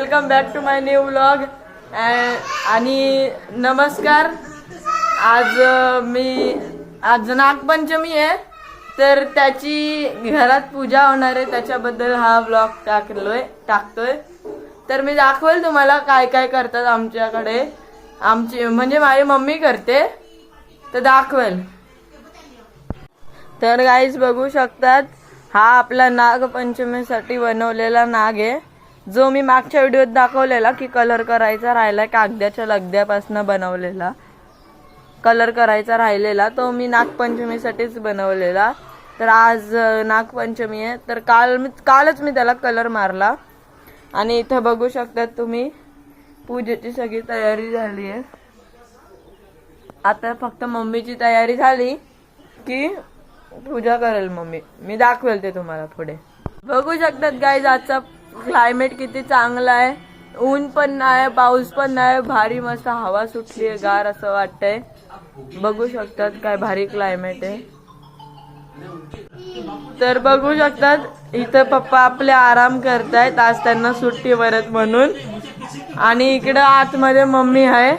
Welcome back to my new vlog आणि नमस्कार. आज मी आज नागपंचमी आहे. तर त्याची घरात पूजा होणार आहे. त्याच्याबद्दल हा व्लॉग टाकलोय टाकतोय. तर मी दाखवेल तुम्हाला काय काय करतात आमच्याकडे. आमची म्हणजे माझी मम्मी करते. तर दाखवेल. तर गाईज बघू शकतात हा आपला नागपंचमीसाठी बनवलेला नाग आहे. जो मी मागच्या व्हिडिओत दाखवलेला की कलर करायचा राहिला कागद्याच्या लगद्यापासून बनवलेला. कलर करायचा राहिलेला तो मी नागपंचमीसाठीच बनवलेला. तर आज नागपंचमी आहे. तर काल मी कालच मी त्याला कलर मारला. आणि इथं बघू शकतात तुम्ही पूजेची सगळी तयारी झाली आहे. आता फक्त मम्मीची तयारी झाली की पूजा करेल मम्मी. मी दाखवेल ते तुम्हाला पुढे. बघू शकतात गाईज आजचा क्लायमेट किती चांगला आहे. ऊन पण नाही पाऊस पण नाही. भारी मस्त हवा सुटली आहे गार असं वाटतंय. बघू शकतात काय भारी क्लायमेट आहे. तर बघू शकतात इथं पप्पा आपले आराम करतायत. आज त्यांना सुट्टी परत म्हणून. आणि इकडं आतमध्ये मम्मी आहे.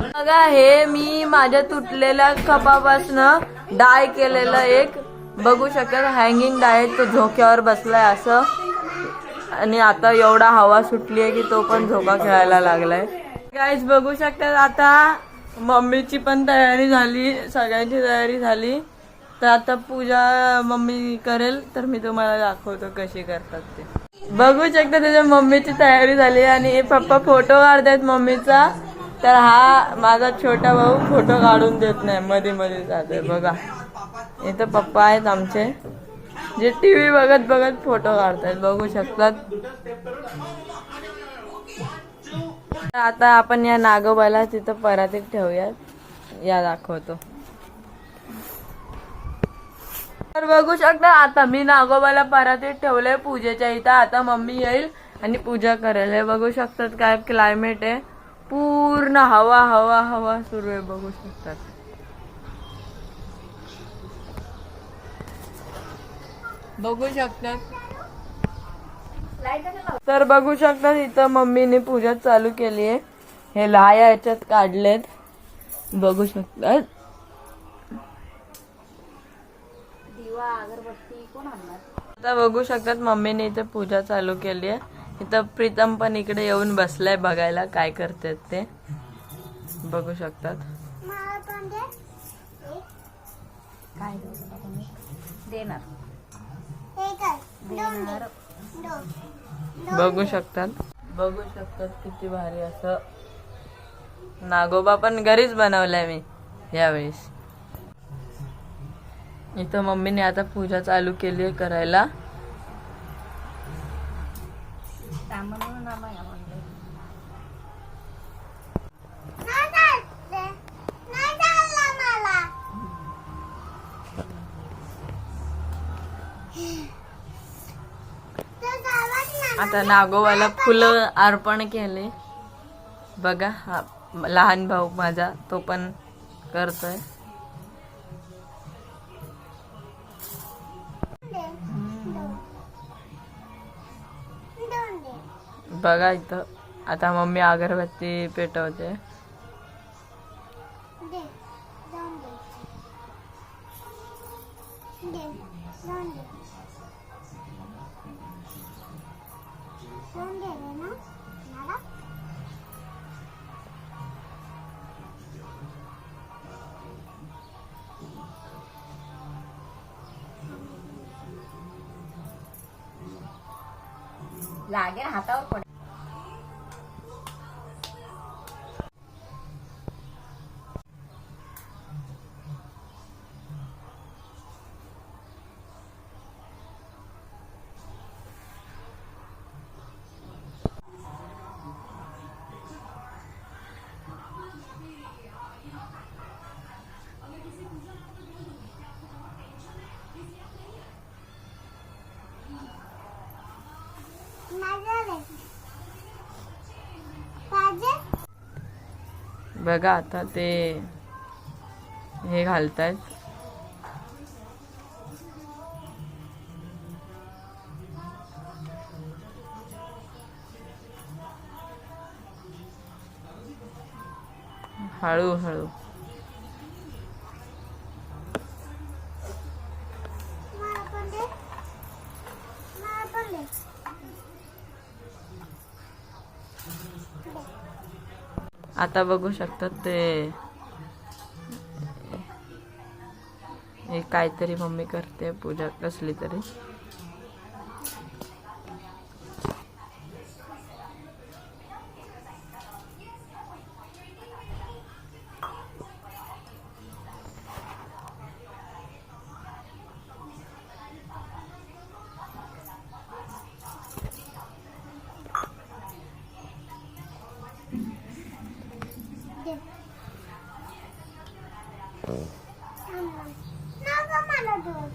बघा हे मी माझ्या तुटलेल्या कपापासनं डाय केलेलं एक. बघू शकतात हँगिंग डाय तो झोक्यावर बसलाय असं. आणि आता एवढा हवा सुटली आहे की तो पण झोका खेळायला लागलाय. गाईज बघू शकतात आता मम्मीची पण तयारी झाली सगळ्यांची तयारी झाली. तर आता पूजा मम्मी करेल तर मी तुम्हाला दाखवतो कशी करतात ते. बघू शकता त्याच्या मम्मीची तयारी झाली आणि हे पप्पा फोटो काढतायत मम्मीचा. तर हा माझा छोटा भाऊ फोटो काढून देत नाही मध्ये मध्ये जातोय बघा. इथं पप्पा आहेत आमचे. जे टीव्ही बघत बघत फोटो काढतात बघू शकतात. आता आपण या नागोबाला तिथं परातीत ठेवूयात. या दाखवतो. तर बघू शकता आता मी नागोबाला परातीत ठेवलंय पूजेच्या इथं. आता मम्मी येईल आणि पूजा करेल. हे बघू शकतात काय क्लायमेट आहे. पूर्ण हवा हवा हवा सुरू आहे बघू शकतात. बघू शकतात. तर बघू शकतात इथं मम्मीने पूजा चालू केली आहे. हे लाया याच्यात काढलेत. बघू शकतात. आता बघू शकतात मम्मीने इथे पूजा चालू केली आहे. इथं प्रीतम पण इकडे येऊन बसलाय बघायला काय करतात ते. बघू शकतात. देणार? बघू शकतात. बघू शकतात किती भारी असं. नागोबा पण घरीच बनवलाय मी यावेळेस. इथं मम्मीने आता पूजा चालू केली आहे करायला आता नागोबाला फुलं अर्पण केले. बघा हा लहान भाऊ माझा तो पण करतोय. बघा इथं आता मम्मी अगरबत्ती पेटवते. लागेल हातावर पडेल बघा आता ते हे घालतायत. हळूहळू आता बघू शकतात ते. हे काहीतरी मम्मी करते पूजा कसली तरी. No,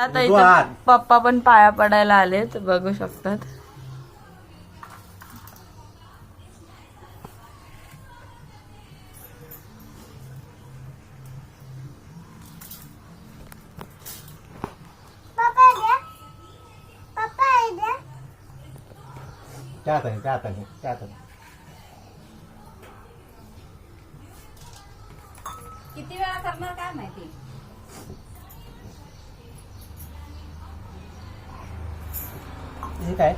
आता इथे. पप्पा पण पाया पडायला आलेत बघू शकतात. किती वेळा करणार काय माहिती? हे काय?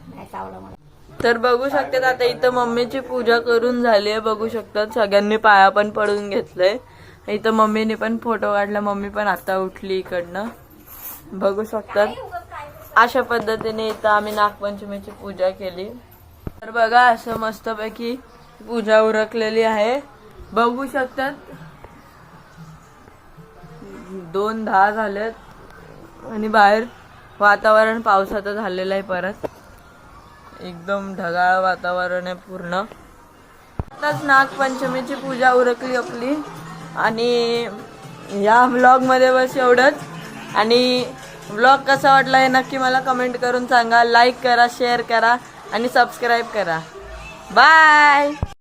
नाही चावलं मला. तर बघू शकतात आता इथं मम्मीची पूजा करून झाली आहे. बघू शकतात. सगळ्यांनी पाया पण पडून घेतलंय. इथं मम्मीने पण फोटो काढला. मम्मी पण आता उठली इकडनं. बघू शकतात. अशा पद्धतीने इथं आम्ही नागपंचमीची पूजा केली. तर बघा असं मस्तपैकी पूजा उरकलेली आहे. बघू शकतात. दोन दहा झालेत. आणि बाहेर वातावरण पावसाचं झालेलं आहे परत. एकदम ढगाळ वातावरण आहे पूर्ण. आताच नागपंचमीची पूजा उरकली आपली. आणि या व्लॉगमध्ये बस एवढंच. आणि व्लॉग कसा वाटला हे नक्की मला कमेंट करून सांगा. लाईक करा शेअर करा. आणि सबस्क्राईब करा. बाय